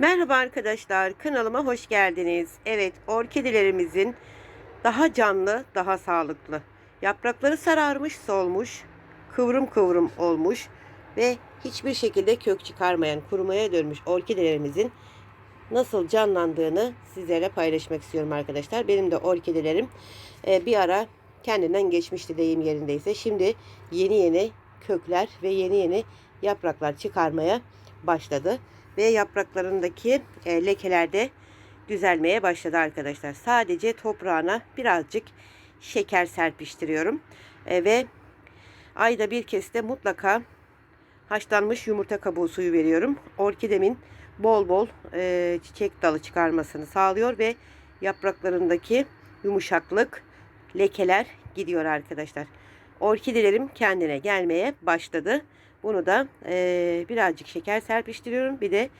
Merhaba arkadaşlar, kanalıma hoş geldiniz. Evet, orkidelerimizin daha canlı, daha sağlıklı. Yaprakları sararmış, solmuş, kıvrım kıvrım olmuş ve hiçbir şekilde kök çıkarmayan, kurumaya dönmüş orkidelerimizin nasıl canlandığını sizlere paylaşmak istiyorum arkadaşlar. Benim de orkidelerim e, bir ara kendinden geçmişti deyim yerindeyse. Şimdi yeni yeni kökler ve yeni yeni yapraklar çıkarmaya başladı. Ve yapraklarındaki e, lekeler de düzelmeye başladı arkadaşlar. Sadece toprağına birazcık şeker serpiştiriyorum. E, ve ayda bir kez de mutlaka haşlanmış yumurta kabuğu suyu veriyorum. Orkidemin bol bol e, çiçek dalı çıkarmasını sağlıyor ve yapraklarındaki yumuşaklık, lekeler gidiyor arkadaşlar. Orkidelerim kendine gelmeye başladı. Bunu da e, birazcık şeker serpiştiriyorum. Bir de